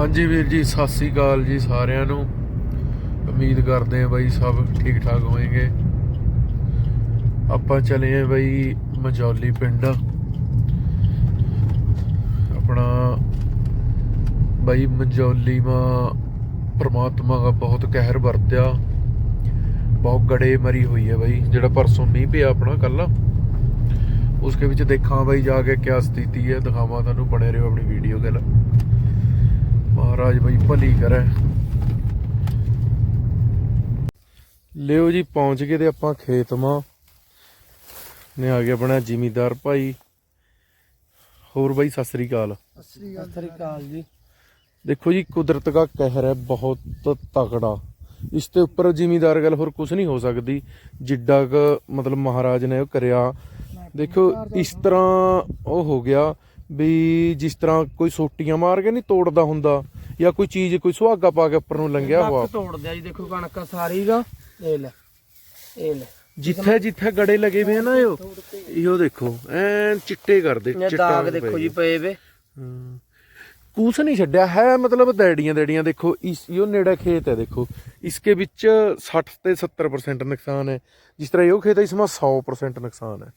ਹਾਂਜੀ ਵੀਰ ਜੀ, ਸਤਿ ਸ੍ਰੀ ਅਕਾਲ ਜੀ ਸਾਰਿਆਂ ਨੂੰ। ਉਮੀਦ ਕਰਦੇ ਆ ਬਾਈ ਸਭ ਠੀਕ ਠਾਕ ਹੋਣਗੇ ਆਪਾਂ ਚਲੇ ਆ ਬਾਈ ਮਜੌਲੀ ਪਿੰਡ। ਆਪਣਾ ਬਾਈ ਮਜੌਲੀ ਮਾ ਪ੍ਰਮਾਤਮਾ ਦਾ ਬਹੁਤ ਕਹਿਰ ਵਰਤਿਆ। ਬਹੁਤ ਗੜੇ ਮਰੀ ਹੋਈ ਹੈ ਬਾਈ, ਜਿਹੜਾ ਪਰਸੋਂ ਮੀਂਹ ਪਿਆ ਆਪਣਾ ਕੱਲ। ਉਸਕੇ ਵਿੱਚ ਦੇਖਾਂ ਬਾਈ ਜਾ ਕੇ ਕਿਆ ਸਥਿਤੀ ਹੈ, ਦਿਖਾਵਾਂ ਤੁਹਾਨੂੰ, ਬਣੇ ਰਹੋ ਆਪਣੀ ਵੀਡੀਓ ਗੱਲ ਮਹਾਰਾਜ ਬਾਈ ਭਲੀ ਕਰੇ। ਲਿਓ ਜੀ ਪਹੁੰਚ ਗਏ ਤੇ ਆਪਾਂ ਖੇਤ ਮਾਂ। ਨੇ ਆ ਗਿਆ ਆਪਣਾ ਜ਼ਿਮੀਦਾਰ ਭਾਈ। ਹੋਰ ਬਾਈ ਸਤਿ ਸ੍ਰੀ ਅਕਾਲ। ਸਤਿ ਸ੍ਰੀ ਅਕਾਲ ਜੀ। ਦੇਖੋ ਜੀ ਕੁਦਰਤ ਦਾ ਕਹਿਰ ਹੈ ਬਹੁਤ ਤਕੜਾ। ਇਸ ਤੇ ਉੱਪਰ ਜ਼ਿਮੀਦਾਰ ਗੱਲ ਹੋਰ ਕੁਝ ਨਹੀਂ ਹੋ ਸਕਦੀ। ਜਿੱਡਾ ਕ ਮਤਲਬ ਮਹਾਰਾਜ ਨੇ ਉਹ ਕਰਿਆ। ਦੇਖੋ ਇਸ ਤਰ੍ਹਾਂ ਉਹ ਹੋ ਗਿਆ। ਵੀ ਜਿਸ ਤਰ੍ਹਾਂ ਕੋਈ ਸੋਟੀਆਂ ਮਾਰ ਕੇ ਨਹੀਂ ਤੋੜਦਾ ਹੁੰਦਾ ਜਾਂ ਕੋਈ ਚੀਜ਼ ਕੋਈ ਸੁਹਾਗਾ ਪਾ ਕੇ ਉੱਪਰ ਨੂੰ ਲੰਘਿਆ ਹੋਆ। ਨੱਕ ਤੋੜ ਦਿਆ ਜੀ ਦੇਖੋ ਕਣਕ ਸਾਰੀ ਦਾ ਇਹ ਲੈ ਇਹ ਲੈ। ਜਿੱਥੇ ਜਿੱਥੇ ਗੜੇ ਲੱਗੇ ਵੇ ਨਾ ਇਹੋ ਇਹੋ ਦੇਖੋ ਐਨ ਚਿੱਟੇ ਕਰਦੇ ਚਿੱਟਾ ਦਾਗ ਦੇਖੋ ਜੀ। ਪਏ ਵੇ। ਕੂਸ ਨਹੀਂ ਛੱਡਿਆ ਹੈ ਮਤਲਬ ਦੈੜੀਆਂ ਦੈੜੀਆਂ ਦੇਖੋ ਇਸ ਇਹ ਨੇੜੇ ਖੇਤ ਹੈ ਦੇਖੋ। ਇਸਕੇ ਵਿੱਚ 60 ਤੇ 70% ਨੁਕਸਾਨ ਹੈ ਜਿਸ ਤਰ੍ਹਾਂ ਇਹ ਖੇਤ ਹੈ ਇਸਮਾ 100% ਨੁਕਸਾਨ ਹੈ।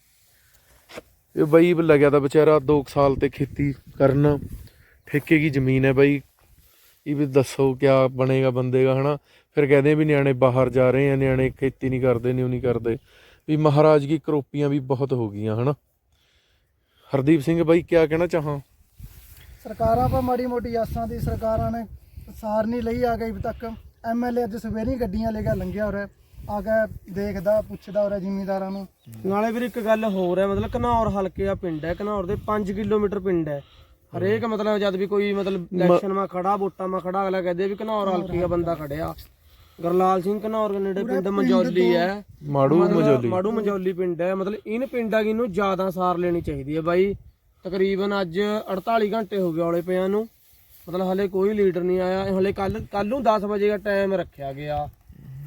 ਇਹ ਬਈ ਲੱਗਿਆ ਤਾਂ ਵਿਚਾਰਾ 2 ਸਾਲ ਤੇ ਖੇਤੀ ਕਰਨ। ਠੇਕੇ ਕੀ ਜ਼ਮੀਨ ਹੈ ਬਈ। ਇਹ ਵੀ ਦੱਸੋ ਕਿਆ ਬਣੇਗਾ ਬੰਦੇ ਦਾ ਹਨਾ? ਫਿਰ ਕਹਿੰਦੇ ਵੀ ਨਿਆਣੇ ਬਾਹਰ ਜਾ ਰਹੇ ਆ, ਨਿਆਣੇ ਖੇਤੀ ਨਹੀਂ ਕਰਦੇ, ਨਿਉ ਨਹੀਂ ਕਰਦੇ। ਵੀ ਮਹਾਰਾਜ ਕੀ ਕਰੋਪੀਆਂ ਵੀ ਬਹੁਤ ਹੋ ਗਈਆਂ, ਹਨਾ? ਹਰਦੀਪ ਸਿੰਘ ਬਾਈ, ਕਿਆ ਕਹਿਣਾ ਚਾਹਾਂ? ਸਰਕਾਰਾਂ ਪਰ ਮਾੜੀ ਮੋਟੀ ਆਸਾਂ ਦੀ ਸਰਕਾਰਾਂ ਨੇ ਸਾਰ ਨਹੀਂ ਲਈ ਆ ਗਈ ਅਭੀ ਤੱਕ। ਐਮਐਲਏ ਅੱਜ ਸਵੇਰੇ ਗੱਡੀਆਂ ਲੈ ਕੇ ਲੰਘਿਆ ਹੋ ਰਿਹਾ ਆ ਕੇ ਦੇਖਦਾ ਪੁੱਛਦਾ ਉਰੇ ਜ਼ਿਮੀਂਦਾਰਾਂ ਨੂੰ। ਨਾਲੇ ਵੀਰ ਇੱਕ ਗੱਲ ਹੋਰ ਹੈ ਮਤਲਬ ਘਨੌਰ ਹਲਕੇ ਆ ਪਿੰਡ ਹੈ ਘਨੌਰ ਦੇ 5 ਕਿਲੋਮੀਟਰ ਪਿੰਡ ਹੈ। ਹਰੇਕ ਮਤਲਬ ਜਦ ਵੀ ਕੋਈ ਮਤਲਬ ਇਲੈਕਸ਼ਨ ਮਾ ਖੜਾ ਵੋਟਾਂ ਮਾ ਖੜਾ ਅਗਲਾ ਕਹਦੇ ਵੀ ਘਨੌਰ ਹਲਕੇ ਦਾ ਬੰਦਾ ਖੜਿਆ। ਗਰਲਾਲ ਸਿੰਘ ਘਨੌਰ ਦੇ ਨੇੜੇ ਪਿੰਡ ਮਜੌਲੀ ਹੈ। ਮਾੜੂ ਮਜੋਲੀ। ਮਾੜੂ ਮਜੌਲੀ ਪਿੰਡ ਹੈ। ਮਤਲਬ ਇਨ ਪਿੰਡਾਂ ਕੀ ਨੂੰ ਜ਼ਿਆਦਾ ਸਾਰ ਲੈਣੀ ਚਾਹੀਦੀ ਹੈ ਬਾਈ। ਤਕਰੀਬਨ ਅੱਜ 48 ਘੰਟੇ ਹੋ ਗਏ ਔਲੇ ਪਿਆਂ ਨੂੰ। ਮਤਲਬ ਹਲੇ ਕੋਈ ਲੀਡਰ ਨਹੀਂ ਆਇਆ। ਹਲੇ ਕੱਲ ਕੱਲ ਨੂੰ 10 ਵਜੇ ਦਾ ਟਾਈਮ ਰੱਖਿਆ ਗਿਆ।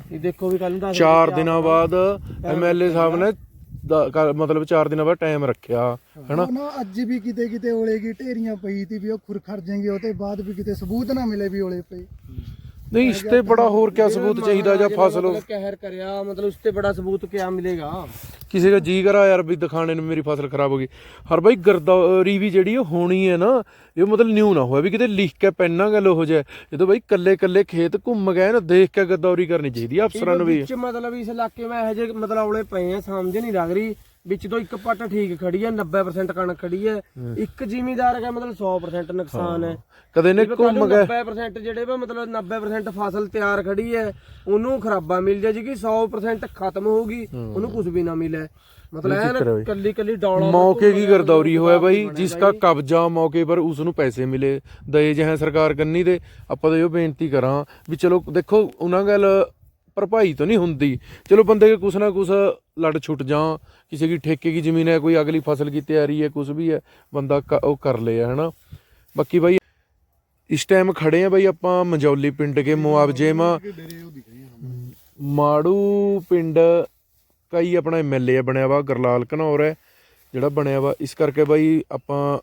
ਇਹ ਦੇਖੋ ਵੀ ਕੱਲ ਨੂੰ 10 ਵਜੇ ਚਾਰ ਕਿਆ ਦਿਨਾਂ ਬਾਅਦ ਐਮਐਲਏ ਸਾਹਿਬ ਨੇ ਦ- ਕ- ਮਤਲਬ 4 ਦਿਨਾਂ ਬਾਅਦ ਟਾਈਮ ਰੱਖਿਆ ਹਨਾ? ਨਾ ਅੱਜ ਵੀ ਕਿਤੇ ਕਿਤੇ ਓਲੇ ਕੀ ਢੇਰੀਆਂ ਪਈ ਤੀ ਵੀ ਉਹ ਖੁਰ ਖੜ ਜਾਣਗੇ ਉਹ ਤੇ ਬਾਅਦ ਵੀ ਕਿਤੇ ਸਬੂਤ ਨਾ ਮਿਲੇ ਵੀ ਓਲੇ ਪਈ ਨਹੀਂ ਇਸ ਤੇ ਬੜਾ ਹੋਰ ਕਿਆ ਸਬੂਤ ਚਾਹੀਦਾ ਜਾਂ ਫਸਲ ਕਹਿਰ ਕਰਿਆ ਮਤਲਬ ਉਸ ਤੇ ਬੜਾ ਸਬੂਤ ਕਿਆ ਮਿਲੇਗਾ? ਕਿਸੇ ਦਾ ਜੀ ਕਰਾ ਯਾਰ ਵੀ ਦਿਖਾਣੇ ਨੂੰ ਮੇਰੀ ਫਸਲ ਖਰਾਬ ਹੋ ਗਈ। ਹਰ ਬਾਈ ਗਰਦੌਰੀ ਵੀ ਜਿਹੜੀ ਉਹ ਹੋਣੀ ਹੈ ਨਾ ਇਹ ਮਤਲਬ ਨਿਊ ਨਾ ਹੋਇਆ ਵੀ ਕਿਤੇ ਲਿਖ ਕੇ ਪੈਨਾ ਗੱਲ ਹੋ ਜਾਏ। ਜਦੋਂ ਬਾਈ ਕੱਲੇ ਕੱਲੇ ਖੇਤ ਘੁੰਮ ਗਏ ਨਾ ਦੇਖ ਕੇ ਗਰਦੌਰੀ ਕਰਨੀ ਚਾਹੀਦੀ ਆ ਅਫਸਰਾਂ ਨੂੰ ਵੀ। ਵਿੱਚ ਮਤਲਬ ਇਸ ਇਲਾਕੇ ਮੈਂ ਇਹੋ ਜਿਹੇ ਮਤਲਬ ਔਲੇ ਪਏ ਆ ਸਮਝ ਨਹੀਂ ਲੱਗ ਰਹੀ। ਵਿੱਚ ਤੋਂ ਇੱਕ ਪੱਟ ਠੀਕ ਖੜੀ ਹੈ 90% ਕਣਕ ਖੜੀ ਹੈ। ਇੱਕ ਜ਼ਿਮੀਦਾਰ ਹੈ ਮਤਲਬ 100% ਨੁਕਸਾਨ ਹੈ। ਕਦੇ ਨੇ ਜੇ ਘੁੰਮ ਨੂੰ ਗਏ 90% ਜਿਹੜੇ ਵਾ ਮਤਲਬ 90% ਫਸਲ ਤਿਆਰ ਖੜੀ ਹੈ ਉਹਨੂੰ ਖਰਾਬਾ ਮਿਲ ਜਾਏ ਜੀ 100% ਖਤਮ ਹੋਊਗੀ ਉਹਨੂੰ ਕੁਝ ਵੀ ਨਾ ਮਿਲੇ। ਮਤਲਬ ਐਨ ਬਈ। ਕੱਲੀ ਕੱਲੀ ਡੌਲਾ ਮੌਕੇ ਕੀ ਗਰਦੌਰੀ ਹੋਇਆ ਬਾਈ? ਜਿਸਕਾ ਕਬਜ਼ਾ ਮੌਕੇ ਪਰ ਉਸ ਨੂੰ ਪੈਸੇ ਮਿਲੇ। ਦਏ ਜਹਾਂ ਸਰਕਾਰ ਕੰਨੀ ਦੇ। ਆਪਾਂ ਤਾਂ ਇਹ ਬੇਨਤੀ ਕਰਾਂ ਵੀ ਚਲੋ ਦੇਖੋ ਉਹਨਾਂ ਗੱਲ ਭਰਪਾਈ ਤਾਂ ਨਹੀਂ ਹੁੰਦੀ। ਚਲੋ ਬੰਦੇ ਕੇ ਕੁਛ ਨਾ ਕੁਛ ਲੜ ਛੁੱਟ ਜਾਂ, ਕਿਸੇ ਦੀ ਠੇਕੇ ਦੀ ਜ਼ਮੀਨ ਹੈ, ਕੋਈ ਅਗਲੀ ਫਸਲ ਕੀ ਤਿਆਰੀ ਹੈ, ਕੁਛ ਵੀ ਹੈ, ਬੰਦਾ ਕ- ਉਹ ਕਰ ਲਿਆ ਹਨਾ। ਬਾਕੀ ਬਾਈ, ਇਸ ਟਾਈਮ ਖੜੇ ਆ ਬਾਈ ਆਪਾਂ ਮੰਜੌਲੀ ਪਿੰਡ ਕੇ ਮੁਆਵਜ਼ੇ ਮਾ। ਮਾੜੂ ਪਿੰਡ ਕਈ ਆਪਣਾ ਐਮਐਲਏ ਬਣਿਆ ਵਾ, ਗਰਲਾਲ ਘਨੌਰ ਹੈ, ਜਿਹੜਾ ਬਣਿਆ ਵਾ। ਇਸ ਕਰਕੇ ਬਾਈ ਆਪਾਂ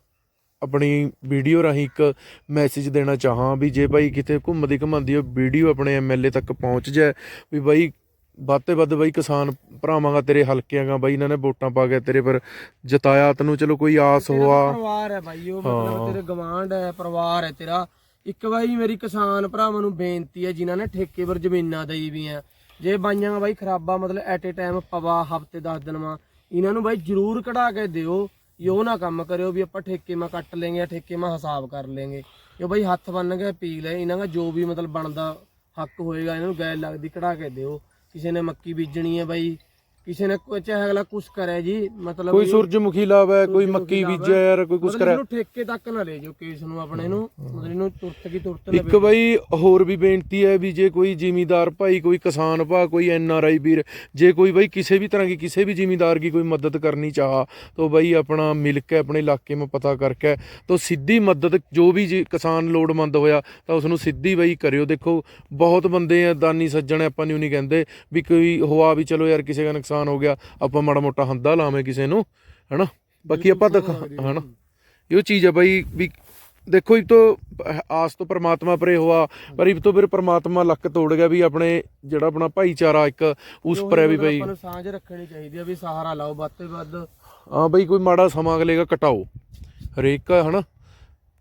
ਆਪਣੀ ਵੀਡੀਓ ਰਾਹੀਂ ਇੱਕ ਮੈਸੇਜ ਦੇਣਾ ਚਾਹਾਂ ਵੀ ਜੇ ਬਾਈ ਕਿਤੇ ਘੁੰਮਦੀ ਘੁੰਮਦੀ ਉਹ ਵੀਡੀਓ ਆਪਣੇ ਐਮਐਲਏ ਤੱਕ ਪਹੁੰਚ ਜਾਏ ਵੀ ਬਾਈ ਵੱਧ ਤੇ ਵੱਧ ਬਾਈ ਕਿਸਾਨ ਭਰਾਵਾਂ ਦਾ ਤੇਰੇ ਹਲਕਿਆਂ ਗਾ ਬਾਈ ਇਹਨਾਂ ਨੇ ਵੋਟਾਂ ਪਾ ਕੇ ਤੇਰੇ ਪਰ ਜਤਾਇਆ ਤੈਨੂੰ ਚਲੋ ਕੋਈ ਆਸ ਹੋਆ। ਪਰਿਵਾਰ ਹੈ ਬਾਈ ਉਹ ਮਤਲਬ ਤੇਰੇ ਗਵਾਂਢ ਹੈ ਪਰਿਵਾਰ ਹੈ ਤੇਰਾ। ਇੱਕ ਬਾਈ ਮੇਰੀ ਕਿਸਾਨ ਭਰਾਵਾਂ ਨੂੰ ਬੇਨਤੀ ਹੈ ਜਿਨ੍ਹਾਂ ਨੇ ਠੇਕੇ ਪਰ ਜ਼ਮੀਨਾਂ ਦੇਈ ਵੀ ਆ ਜੇ ਬਾਈਆਂ ਬਾਈ ਖਰਾਬਾ ਮਤਲਬ ਐਟ ਏ ਟਾਈਮ ਪਵਾ ਹਫ਼ਤੇ 10 ਦਿਨ ਮਾ ਇਹਨਾਂ ਨੂੰ ਬਾਈ ਜ਼ਰੂਰ ਕਢਾ ਕੇ ਦਿਓ। ਯੋ ਨਾ ਕੰਮ ਕਰਿਓ ਵੀ ਆਪਾਂ ਠੇਕੇ ਮਾ ਕੱਟ ਲੈਂਗੇ ਜਾਂ ਠੇਕੇ ਮਾ ਹਿਸਾਬ ਕਰ ਲੈਂਗੇ। ਇਹ ਬਈ ਹੱਥ ਬੰਨ ਕੇ ਪੀ ਲੈ ਇਹਨਾਂ ਦਾ ਜੋ ਵੀ ਮਤਲਬ ਬਣਦਾ ਹੱਕ ਹੋਏਗਾ, ਇਹਨਾਂ ਨੂੰ ਗੈਰ ਲੱਗਦੀ ਕਢਾ ਕੇ ਦਿਓ। ਕਿਸੇ ਨੇ ਮੱਕੀ ਬੀਜਣੀ ਹੈ ਬਾਈ ਕਿਸੇ ਨੇ ਕੋਈ ਚਾਹੇ ਅਗਲਾ ਕੁਛ ਕਰੇ ਜੀ ਮਤਲਬ ਕੋਈ ਸੂਰਜਮੁਖੀ ਲਾਵੇ ਕੋਈ ਮੱਕੀ ਬੀਜਿਆ ਯਾਰ ਕੋਈ ਕੁਛ ਕਰੇ ਇਹਨੂੰ ਠੇਕੇ ਤੱਕ ਨਾ ਲੈ ਜਾਓ ਕੇਸ ਨੂੰ ਆਪਣੇ ਨੂੰ। ਮਤਲਬ ਇਹਨੂੰ ਤੁਰਤ ਕੀ ਤੁਰਤ ਇੱਕ ਬਈ ਹੋਰ ਵੀ ਬੇਨਤੀ ਹੈ ਵੀ ਜੇ ਕੋਈ ਜ਼ਿਮੀਂਦਾਰ ਭਾਈ ਕੋਈ ਕਿਸਾਨ ਭਾ ਕੋਈ ਐਨ ਆਰ ਆਈ ਵੀਰ ਜੇ ਕੋਈ ਬਈ ਕਿਸੇ ਵੀ ਤਰ੍ਹਾਂ ਦੀ ਕਿਸੇ ਵੀ ਜ਼ਿਮੀਂਦਾਰ ਦੀ ਕੋਈ ਮਦਦ ਕਰਨੀ ਚਾਹਾ ਤਾਂ ਬਈ ਆਪਣਾ ਮਿਲ ਕੇ ਆਪਣੇ ਇਲਾਕੇ में ਪਤਾ ਕਰਕੇ ਤਾਂ ਸਿੱਧੀ ਮਦਦ ਜੋ ਵੀ ਕਿਸਾਨ ਲੋੜਵੰਦ ਹੋਇਆ ਤਾਂ ਉਸ ਨੂੰ ਸਿੱਧੀ ਬਈ ਕਰਿਓ। ਦੇਖੋ ਬਹੁਤ ਬੰਦੇ ਆ ਦਾਨੀ ਸੱਜਣ ਆਪਾਂ ਨੂੰ ਨਹੀਂ ਕਹਿੰਦੇ ਵੀ ਕੋਈ ਹੋਆ ਵੀ ਚਲੋ ਯਾਰ ਕਿਸੇ ਦਾ ਨੁਕਸਾਨ ਹੋ ਗਿਆ ਆਪਾਂ ਮਾੜਾ ਮੋਟਾ ਹੰਦਾ ਲਾਵੇਂ ਕਿਸੇ ਨੂੰ ਹਨਾ? ਬਾਕੀ ਆਪਾਂ ਦਿਖਾ ਹਨਾ? ਇਹੋ ਚੀਜ਼ ਹੈ ਬਈ ਵੀ ਦੇਖੋ ਇਹ ਤੋਂ ਆਸ ਤੋਂ ਪ੍ਰਮਾਤਮਾ ਪਰੇ ਹੋਆ ਪਰ ਇਹ ਤੋਂ ਫਿਰ ਪ੍ਰਮਾਤਮਾ ਲੱਕ ਤੋੜ ਗਿਆ ਵੀ ਆਪਣੇ ਜਿਹੜਾ ਆਪਣਾ ਭਾਈਚਾਰਾ ਇੱਕ ਉਸ ਪਰ ਹੈ ਵੀ ਬਈ ਆਪਾਂ ਨੂੰ ਸਾਂਝ ਰੱਖਣੀ ਚਾਹੀਦੀ ਆ ਵੀ ਸਹਾਰਾ ਲਾਓ ਵੱਧ ਤੋਂ ਵੱਧ। ਹਾਂ ਬਈ ਕੋਈ ਮਾੜਾ ਸਮਾਂ ਅਗਲੇਗਾ ਕਟਾਓ। ਹਰੇਕ ਦਾ ਹਨਾ?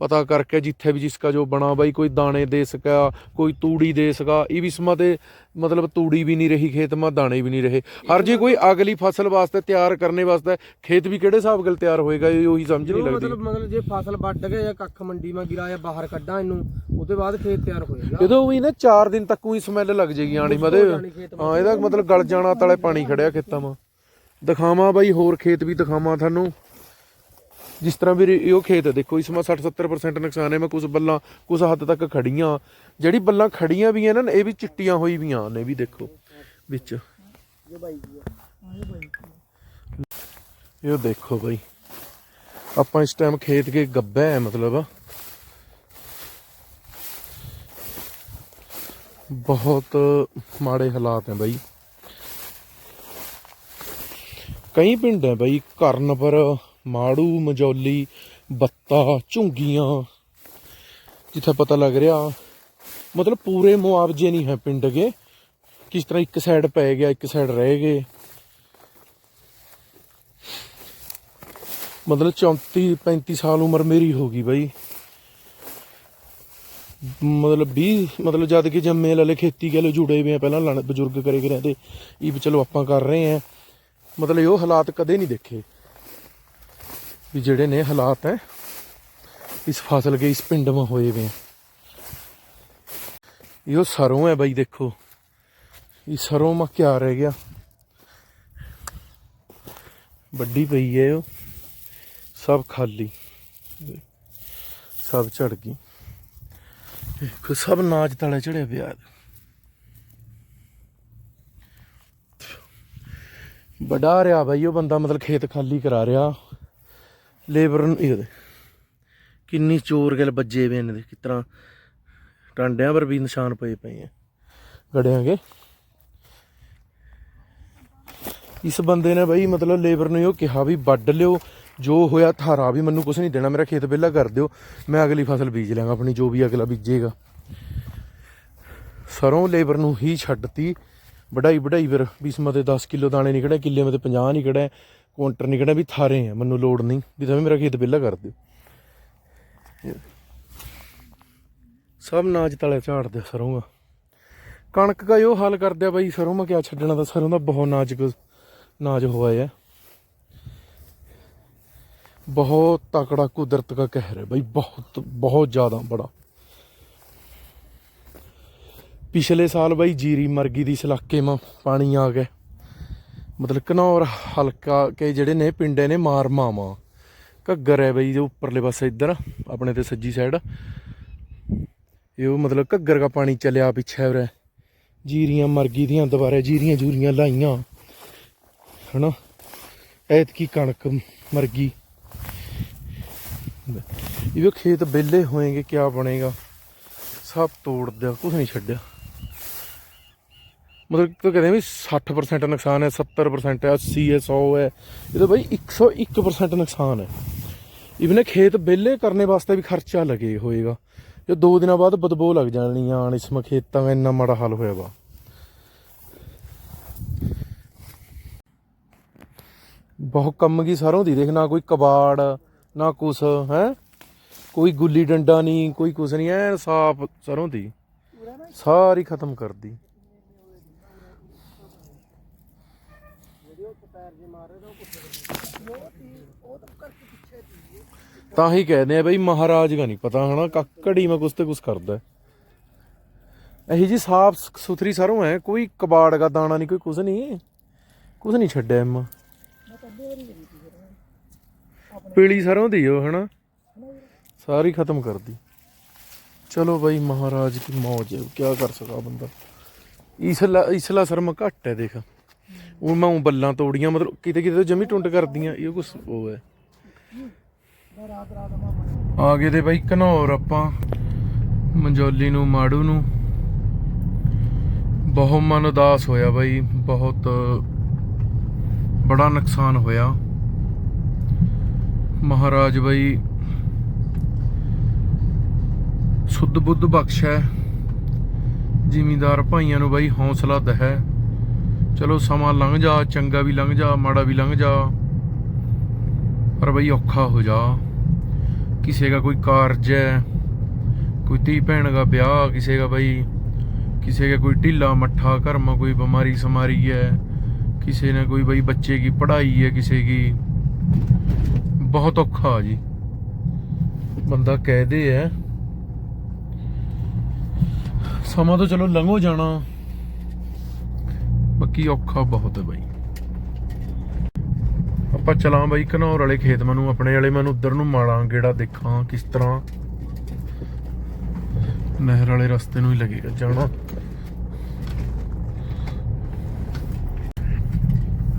ਪਤਾ ਕਰਕੇ ਜਿੱਥੇ ਵੀ ਜਿਸਕਾ ਜੋ ਬਣਾ ਬਈ ਕੋਈ ਦਾਣੇ ਦੇ ਸਕਾ ਕੋਈ ਤੂੜੀ ਦੇ ਸਕਾ ਇਹ ਵੀ ਸਮਾਂ ਤੇ ਮਤਲਬ ਤੂੜੀ ਵੀ ਨਹੀਂ ਰਹੀ ਖੇਤ ਮਾ ਦਾਣੇ ਵੀ ਨਹੀਂ ਰਹੇ। ਹਰ ਜੇ ਕੋਈ ਅਗਲੀ ਫਸਲ ਵਾਸਤੇ ਤਿਆਰ ਕਰਨੇ ਵਾਸਤੇ ਖੇਤ ਵੀ ਕਿਹੜੇ ਹਿਸਾਬ ਨਾਲ ਤਿਆਰ ਹੋਏਗਾ ਇਹ ਉਹੀ ਸਮਝ ਨਹੀਂ ਜੋ ਲੱਗਦੀ। ਮਤਲਬ ਮਤਲਬ ਜੇ ਫਸਲ ਵੱਢ ਕੇ ਜਾਂ ਕੱਖ ਮੰਡੀ ਮਾ ਗਿਰਾਇਆ ਬਾਹਰ ਕੱਢਾਂ ਇਹਨੂੰ ਉਹਦੇ ਬਾਅਦ ਖੇਤ ਤਿਆਰ ਹੋਏਗਾ ਜਦੋਂ ਵੀ ਨਾ 4 ਦਿਨ ਤੱਕ ਹੀ ਸਮੈਲ ਲੱਗ ਜੇਗੀ ਆਣੀ ਮਦੇ ਹਾਂ ਇਹਦਾ ਮਤਲਬ ਗਲ ਜਾਣਾ ਤਲੇ ਪਾਣੀ ਖੜਿਆ ਖੇਤਾਂ ਮਾ। ਦਿਖਾਵਾਂ ਬਾਈ ਹੋਰ ਖੇਤ ਵੀ ਦਿਖਾਵਾਂ ਤੁਹਾਨੂੰ। ਜਿਸ ਤਰ੍ਹਾਂ ਵੀ ਇਹ ਉਹ ਖੇਤ ਦੇਖੋ ਇਸ ਮਾ 60 70% ਨੁਕਸਾਨ ਹੈ, ਮੈਂ ਕੁਝ ਬੱਲਾਂ ਕੁਝ ਹੱਦ ਤੱਕ ਖੜੀਆਂ ਜਿਹੜੀ ਬੱਲਾਂ ਖੜੀਆਂ ਵੀ ਇਹਨਾਂ ਇਹ ਵੀ ਚਿੱਟੀਆਂ ਹੋਈ ਵੀਆਂ ਨੇ ਵੀ ਦੇਖੋ, ਵਿੱਚ। ਇਹ ਦੇਖੋ ਬਾਈ, ਆਪਾਂ ਇਸ ਟਾਈਮ ਖੇਤ ਕੇ ਗੱਬੇ ਹੈ, ਮਤਲਬ। ਬਹੁਤ ਮਾੜੇ ਹਾਲਾਤ ਹੈ ਬਾਈ। ਕਈ ਪਿੰਡ ਹੈ ਬਾਈ ਕਰਨ ਪਰ ਮਾੜੂ ਮਜੌਲੀ, ਬੱਤਾ, ਝੁੰਗੀਆਂ। ਜਿੱਥੇ ਪਤਾ ਲੱਗ ਰਿਹਾ, ਮਤਲਬ ਪੂਰੇ ਮੁਆਵਜ਼ੇ ਨਹੀਂ ਹੈ ਪਿੰਡ ਕੇ ਕਿਸ ਤਰ੍ਹਾਂ ਇੱਕ ਸਾਈਡ ਪੈ ਗਿਆ, ਇੱਕ ਸਾਈਡ ਰਹਿ ਗਏ। ਮਤਲਬ 34 35 ਸਾਲ ਉਮਰ ਮੇਰੀ ਹੋ ਗਈ ਬਾਈ। ਮਤਲਬ 20 ਮਤਲਬ ਜਦ ਕਿ ਜੰਮੇ ਵਾਲੇ ਖੇਤੀ ਕੇ ਲੋ, ਜੁੜੇ ਹੋਏ ਆ ਪਹਿਲਾਂ ਬਜ਼ੁਰਗ ਕਰੇ ਕਰੇ ਤੇ, ਇਹ ਵੀ ਚਲੋ ਆਪਾਂ ਕਰ ਰਹੇ ਆ। ਮਤਲਬ ਉਹ ਹਾਲਾਤ ਕਦੇ ਨਹੀਂ ਦੇਖੇ। ਵੀ ਜਿਹੜੇ ਨੇ ਹਾਲਾਤ ਹੈ, ਇਸ ਫਸਲ ਕੇ ਇਸ ਪਿੰਡ ਮਾ ਹੋਏ ਵੇ ਆ। ਸਰੋਂ ਹੈ ਬਾਈ ਦੇਖੋ। ਇਹ ਸਰੋਂ ਮਾ ਕਿਆ ਰਹਿ ਗਿਆ। ਵੱਡੀ ਪਈ ਹੈ ਉਹ। ਸਭ ਖਾਲੀ। ਸਭ ਝੜ ਗਈ। ਦੇਖੋ, ਸਭ ਨਾਚ ਤਲੇ ਚੜਿਆ ਪਿਆ। ਵੱਡਾ ਰਿਹਾ ਬਾਈ, ਉਹ ਬੰਦਾ ਮਤਲਬ ਖੇਤ ਖਾਲੀ ਕਰਾ ਰਿਹਾ। ਲੇਬਰ ਨੂੰ ਇਹਦੇ ਕਿੰਨੀ ਚੋਰ ਗੱਲ ਵੱਜੇ ਵੇ ਨੇ ਕਿਸ ਤਰ੍ਹਾਂ ਟਾਂਡਿਆਂ ਪਰ ਵੀ ਨਿਸ਼ਾਨ ਪਏ ਪਏ ਆ। ਗੜਿਆਂ ਕੇ ਇਸ ਬੰਦੇ ਨੇ ਬਾਈ ਮਤਲਬ ਲੇਬਰ ਨੂੰ ਇਹ ਕਿਹਾ ਵੀ ਵੱਢ ਲਿਓ ਜੋ ਹੋਇਆ ਥਾਰਾ ਵੀ ਮੈਨੂੰ ਕੁਝ ਨਹੀਂ ਦੇਣਾ ਮੇਰਾ ਖੇਤ ਵਿਹਲਾ ਕਰ ਦਿਓ ਮੈਂ ਅਗਲੀ ਫਸਲ ਬੀਜ ਲਾਂਗਾ ਆਪਣੀ ਜੋ ਵੀ ਅਗਲਾ ਬੀਜੇਗਾ। ਸਰੋਂ ਲੇਬਰ ਨੂੰ ਹੀ ਛੱਡਤੀ ਵਢਾਈ ਵਢਾਈ ਫਿਰ ਬਿਸਮਾ ਦੇ 10 ਕਿਲੋ ਦਾਣੇ ਨਿਕੜੇ ਕਿੱਲੇ ਮਤੇ 50 ਨਿਕੜੇ ਕੁਇੰਟਰ ਨਿਕੜੇ ਵੀ ਥਾਰੇ ਆ, ਮੈਨੂੰ ਲੋੜ ਨਹੀਂ। ਵੀ ਤੁਸੀਂ ਮੇਰਾ ਖੇਤ ਵਿਹਲਾ ਕਰ ਦਿਓ। ਸਭ ਨਾਜ ਤਲੇ ਝਾੜਦੇ ਸਰੋਂ ਦਾ ਕਣਕ ਦਾ ਉਹ ਹਾਲ ਕਰਦਿਆ ਬਾਈ, ਸਰੋਂ ਮੈਂ ਕਿਆ ਛੱਡਣਾ ਤਾਂ ਸਰੋਂ ਦਾ ਬਹੁਤ ਨਾਜ਼ੁਕ ਨਾਜ ਹੋਇਆ ਹੈ ਬਹੁਤ ਤਕੜਾ ਕੁਦਰਤ ਦਾ ਕਹਿਰ ਹੈ ਬਾਈ, ਬਹੁਤ ਬਹੁਤ ਜ਼ਿਆਦਾ ਬੜਾ। ਪਿਛਲੇ ਸਾਲ ਬਾਈ ਜੀਰੀ ਮਰ ਗਈ ਦੀ ਸਲਾਕੇ ਇਲਾਕੇ ਮਾ ਪਾਣੀ ਆ ਗਿਆ। ਮਤਲਬ ਘਨੌਰ ਹਲਕਾ ਕੇ ਜਿਹੜੇ ਨੇ ਪਿੰਡੇ ਨੇ ਮਾਰ ਮਾਵਾ। ਘੱਗਰ ਹੈ ਬਈ, ਜੋ ਉੱਪਰਲੇ ਪਾਸੇ ਇੱਧਰ, ਆਪਣੇ ਤੇ ਸੱਜੀ ਸਾਈਡ ਇਹ ਉਹ ਮਤਲਬ ਘੱਗਰ ਦਾ ਪਾਣੀ ਚੱਲਿਆ ਪਿੱਛੇ ਉਰੇ। ਜੀਰੀਆਂ ਮਰਗੀ ਦੀਆਂ ਦੁਬਾਰਾ, ਜੀਰੀਆਂ ਜੂਰੀਆਂ ਲਾਈਆਂ। ਹਨਾ? ਐਤਕੀ ਕਣਕ ਮਰਗੀ ਇਹ ਖੇਤ ਵਿਹਲੇ ਹੋਏਗੇ, ਕਿਆ ਬਣੇਗਾ? ਸਭ ਤੋੜ ਦਿਆ ਕੁਝ ਨਹੀਂ ਛੱਡਿਆ। ਮਤਲਬ ਤਾਂ ਕਹਿੰਦੇ ਵੀ 60% ਨੁਕਸਾਨ ਹੈ 70% ਹੈ 80 ਹੈ 100 ਹੈ। ਇਹ ਤਾਂ ਬਈ 101% ਨੁਕਸਾਨ ਹੈ। ਇਵਨ ਖੇਤ ਵਿਹਲੇ ਕਰਨੇ ਵਾਸਤੇ ਵੀ ਖਰਚਾ ਲੱਗੇ ਹੋਏਗਾ। ਜੇ ਦੋ ਦਿਨਾਂ ਬਾਅਦ ਬਦਬੂ ਲੱਗ ਜਾਣੀ ਆ ਇਸ ਖੇਤਾਂ ਦਾ ਇੰਨਾ ਮਾੜਾ ਹਾਲ ਹੋਇਆ ਵਾ। ਬਹੁਤ ਕੰਮ ਕੀ ਸਰੋਂ ਦੀ ਦੇਖ, ਨਾ ਕੋਈ ਕਬਾੜ, ਨਾ ਕੁਛ, ਹੈ? ਕੋਈ ਗੁੱਲੀ ਡੰਡਾ ਨਹੀਂ, ਕੋਈ ਕੁਛ ਨਹੀਂ ਐ ਸਾਫ਼ ਸਰੋਂ ਦੀ। ਸਾਰੀ ਖਤਮ ਕਰਦੀ। ਤਾਂ ਹੀ ਕਹਿੰਦੇ ਆ ਬਈ ਮਹਾਰਾਜ ਦਾ ਨਹੀਂ ਪਤਾ, ਹਨਾ? ਕੱਕੜੀ ਮੈਂ ਕੁਛ ਤੇ ਕੁਛ ਕਰਦਾ। ਇਹੀ ਜੀ ਸਾਫ਼ ਸੁਥਰੀ ਸਰੋਂ ਹੈ, ਕੋਈ ਕਬਾੜ ਦਾ ਦਾਣਾ ਨਹੀਂ ਕੋਈ ਕੁਛ ਨਹੀਂ ਕੁਛ ਨਹੀਂ ਛੱਡਿਆ ਐਮਾ ਪੀਲੀ ਸਰੋਂ ਦੀ ਉਹ ਹਨਾ? ਸਾਰੀ ਖਤਮ ਕਰਦੀ ਚਲੋ ਭਾਈ ਮਹਾਰਾਜ ਕੀ ਮੌਜ ਹੈ ਕੀ ਕਰ ਸਕਾ ਬੰਦਾ? ਇਸਲਾ ਇਸਲਾ ਸ਼ਰਮ ਘੱਟ ਹੈ, ਦੇਖ। ਉਹ ਮੈਂ ਬੱਲਾਂ ਤੋੜੀਆਂ, ਮਤਲਬ ਕਿਤੇ ਕਿਤੇ ਜਮੀ ਟੁੰਡ ਕਰਦੀਆਂ, ਇਹ ਕੁਛ ਉਹ ਹੈ। ਆ ਗਏ ਤੇ ਬਾਈ ਘਨੌਰ ਆਪਾਂ, ਮੰਜੋਲੀ ਨੂੰ, ਮਾੜੂ ਨੂੰ। ਬਹੁਤ ਮਨ ਉਦਾਸ ਹੋਇਆ ਬਾਈ, ਬਹੁਤ, ਬੜਾ ਨੁਕਸਾਨ ਹੋਇਆ। ਮਹਾਰਾਜ ਬਾਈ ਸੁੱਧ ਬੁੱਧ ਬਖਸ਼ੈ ਜਿਮੀਦਾਰ ਭਾਈਆਂ ਨੂੰ ਬਾਈ ਹੌਸਲਾ ਦਹੈ। ਚਲੋ ਸਮਾਂ ਲੰਘ ਜਾ, ਚੰਗਾ ਵੀ ਲੰਘ ਜਾ, ਮਾੜਾ ਵੀ ਲੰਘ ਜਾ। ਪਰ ਬਈ ਔਖਾ ਹੋ ਜਾ। ਕਿਸੇ ਦਾ ਕੋਈ ਕਾਰਜ ਹੈ, ਕੋਈ ਧੀ ਭੈਣ ਦਾ ਵਿਆਹ, ਕਿਸੇ ਦਾ ਬਈ, ਕਿਸੇ ਦਾ ਕੋਈ ਢਿੱਲਾ ਮੱਠਾ ਘਰ ਕੋਈ ਬਿਮਾਰੀ ਸਮਾਰੀ ਹੈ, ਕਿਸੇ ਨੇ ਕੋਈ ਬਈ ਬੱਚੇ ਦੀ ਪੜ੍ਹਾਈ ਹੈ, ਕਿਸੇ ਦੀ। ਬਹੁਤ ਔਖਾ ਜੀ। ਬੰਦਾ ਕਹਦੇ ਹੈ। ਸਮਾਂ ਤਾਂ ਚਲੋ ਲੰਘੋ ਜਾਣਾ। ਬਾਕੀ ਔਖਾ ਬਹੁਤ ਹੈ ਬਾਈ। ਆਪਾਂ ਚਲਾਂ ਬਾਈ ਘਨੌਰ ਵਾਲੇ ਖੇਤ ਮਨੂੰ, ਆਪਣੇ ਵਾਲੇ ਮੈਨੂੰ, ਉਧਰ ਨੂੰ ਮਾਲਾਂ ਗੇੜਾ ਦੇਖਾਂ ਕਿਸ ਤਰ੍ਹਾਂ। ਨਹਿਰ ਵਾਲੇ ਰਸਤੇ ਨੂੰ ਹੀ ਲੱਗੇਗਾ, ਜਾਣਾ।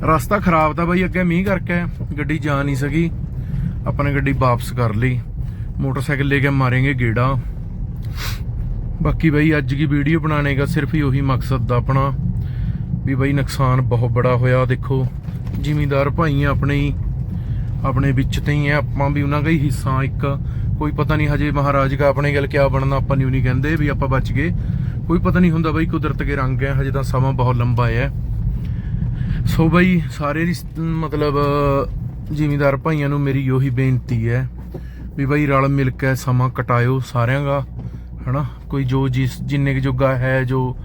ਰਸਤਾ ਖਰਾਬ ਤਾਂ ਬਾਈ ਅੱਗੇ ਮੀਂਹ ਕਰਕੇ ਗੱਡੀ ਜਾ ਨਹੀਂ ਸਕੀ। ਆਪਣੇ ਗੱਡੀ ਵਾਪਸ ਕਰ ਲਈ। ਮੋਟਰਸਾਈਕਲ ਲੈ ਕੇ ਮਾਰਾਂਗੇ ਗੇੜਾ। ਬਾਕੀ ਬਾਈ ਅੱਜ ਦੀ ਵੀਡੀਓ ਬਣਾਣੇ ਦਾ ਸਿਰਫ ਹੀ ਉਹੀ ਮਕਸਦ ਦਾ ਆਪਣਾ। ਵੀ ਬਈ ਨੁਕਸਾਨ ਬਹੁਤ ਬੜਾ ਹੋਇਆ। ਦੇਖੋ, ਜ਼ਿਮੀਂਦਾਰ ਭਾਈ ਆਪਣੇ ਹੀ, ਆਪਣੇ ਵਿੱਚ ਤੇ ਹੀ ਆ ਆਪਾਂ ਵੀ ਉਹਨਾਂ ਦਾ ਹੀ ਹਿੱਸਾ ਇੱਕ, ਕੋਈ ਪਤਾ ਨਹੀਂ ਹਜੇ ਮਹਾਰਾਜ ਦਾ ਆਪਣੇ ਗੱਲ ਕਿਆ ਬਣਨਾ, ਆਪਾਂ ਨੂੰ ਨਹੀਂ ਕਹਿੰਦੇ ਵੀ ਆਪਾਂ ਬਚ ਗਏ। ਕੋਈ ਪਤਾ ਨਹੀਂ ਹੁੰਦਾ ਬਈ ਕੁਦਰਤ ਦੇ ਰੰਗ ਹੈ। ਹਜੇ ਤਾਂ ਸਮਾਂ ਬਹੁਤ ਲੰਬਾ ਹੈ। ਸੋ ਬਈ ਸਾਰੇ ਰਿਸ਼ਤ- ਮਤਲਬ, ਜ਼ਿਮੀਂਦਾਰ ਭਾਈਆਂ ਨੂੰ ਮੇਰੀ ਉਹੀ ਬੇਨਤੀ ਹੈ ਵੀ ਬਈ ਰਲ ਮਿਲ ਕੇ ਸਮਾਂ ਕਟਾਇਓ ਸਾਰਿਆਂ ਦਾ, ਹਨਾ? ਕੋਈ ਜੋ ਜਿਸ, ਜਿੰਨੇ ਕੁ ਜੋਗਾ ਹੈ, ਜੋ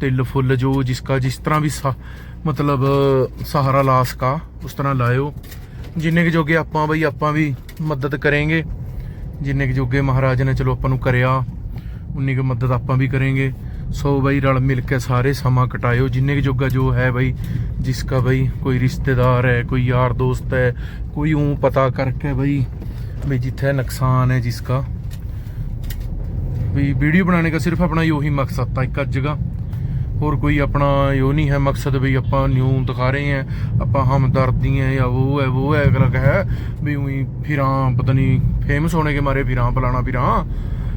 ਤਿਲ ਫੁੱਲ ਜੋ जो जिसका जिस तरह भी ਮਤਲਬ ਸਹਾਰਾ ਲਾਸ ਕਾ, ਉਸ ਤਰ੍ਹਾਂ ਲਾਇਓ। ਜਿੰਨੇ ਕਿ ਜੋਗੇ ਆਪਾਂ ਬਈ, ਆਪਾਂ ਵੀ ਮਦਦ ਕਰਾਂਗੇ। ਜਿੰਨੇ ਕਿ ਜੋਗੇ ਮਹਾਰਾਜ ਨੇ ਚਲੋ ਆਪਾਂ ਨੂੰ ਕਰਿਆ, ਉਨੀ ਕਿ ਮਦਦ ਆਪਾਂ ਵੀ ਕਰਾਂਗੇ। ਸੋ ਬਈ, ਰਲ ਮਿਲ ਕੇ ਸਾਰੇ ਸਮਾਂ ਕਟਾਇਓ। ਜਿੰਨੇ ਕਿ ਜੋਗਾ ਜੋ ਹੈ ਬਈ, ਜਿਸ ਕਾ ਬਈ ਕੋਈ ਰਿਸ਼ਤੇਦਾਰ ਹੈ, ਕੋਈ ਯਾਰ ਦੋਸਤ ਹੈ, ਕੋਈ ਉਹ ਪਤਾ ਕਰਕੇ ਬਈ ਵੀ ਜਿੱਥੇ ਨੁਕਸਾਨ ਹੈ ਜਿਸ ਕਾ। ਵੀ ਵੀਡੀਓ ਬਣਾਉਣੇ ਦਾ ਸਿਰਫ ਆਪਣਾ ਹੀ ਉਹੀ ਮਕਸਦ ਤਾਂ ਇੱਕ ਅੱਜ ਜਗ੍ਹਾ ਹੋਰ ਕੋਈ ਆਪਣਾ ਇਹੋ ਨਹੀਂ ਹੈ ਮਕਸਦ ਵੀ ਆਪਾਂ ਨਿਊ ਦਿਖਾ ਰਹੇ ਹਾਂ, ਆਪਾਂ ਹਮਦਰਦੀ ਹੈ, ਜਾਂ ਉਹ ਹੈ ਉਹ ਹੈ, ਅਗਲਾ ਕਹੇ ਵੀ ਉਹੀ ਫਿਰਾਂ, ਪਤਾ ਨਹੀਂ ਫੇਮਸ ਹੋਣੇ ਕੇ ਮਾਰੇ ਫਿਰਾਂ ਪਲਾਣਾ ਫਿਰਾਂ।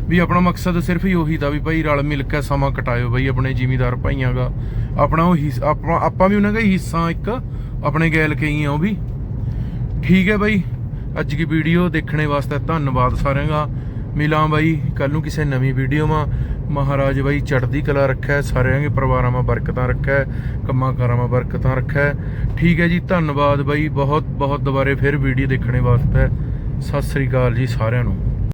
ਵੀ ਆਪਣਾ ਮਕਸਦ ਸਿਰਫ ਹੀ ਉਹੀ ਦਾ ਵੀ ਭਾਈ ਰਲ ਮਿਲ ਕੇ ਸਮਾਂ ਕਟਾਇਓ ਬਈ ਆਪਣੇ ਜ਼ਿਮੀਦਾਰ ਭਾਈਆਂ ਦਾ। ਆਪਣਾ ਉਹ ਹਿੱਸ- ਆਪਾਂ ਆਪਾਂ ਵੀ ਉਹਨਾਂ ਦਾ ਹੀ ਹਿੱਸਾ ਇੱਕ, ਆਪਣੇ ਗੈਲ ਕਈ ਆ ਉਹ ਵੀ। ਠੀਕ ਹੈ ਬਾਈ ਅੱਜ ਦੀ ਵੀਡੀਓ ਦੇਖਣੇ ਵਾਸਤੇ ਧੰਨਵਾਦ ਸਾਰਿਆਂ ਦਾ। ਮਿਲਾਂ ਬਾਈ ਕੱਲ ਨੂੰ ਕਿਸੇ ਨਵੀਂ ਵੀਡੀਓ ਮਾ ਮਹਾਰਾਜ ਬਾਈ, ਚੜ੍ਹਦੀ ਕਲਾ ਰੱਖਿਆ ਸਾਰਿਆਂ ਦੇ ਪਰਿਵਾਰਾਂ ਮਾ ਬਰਕਤਾਂ ਰੱਖਿਆ ਕੰਮਾਂ ਕਾਰਾਂ ਮਾ ਬਰਕਤਾਂ ਰੱਖਿਆ ਠੀਕ ਹੈ ਜੀ, ਧੰਨਵਾਦ ਬਾਈ ਬਹੁਤ ਬਹੁਤ ਦੁਬਾਰੇ ਫਿਰ ਵੀਡੀਓ ਦੇਖਣੇ ਵਾਸਤੇ। ਸਤਿ ਸ੍ਰੀ ਅਕਾਲ ਜੀ ਸਾਰਿਆਂ ਨੂੰ।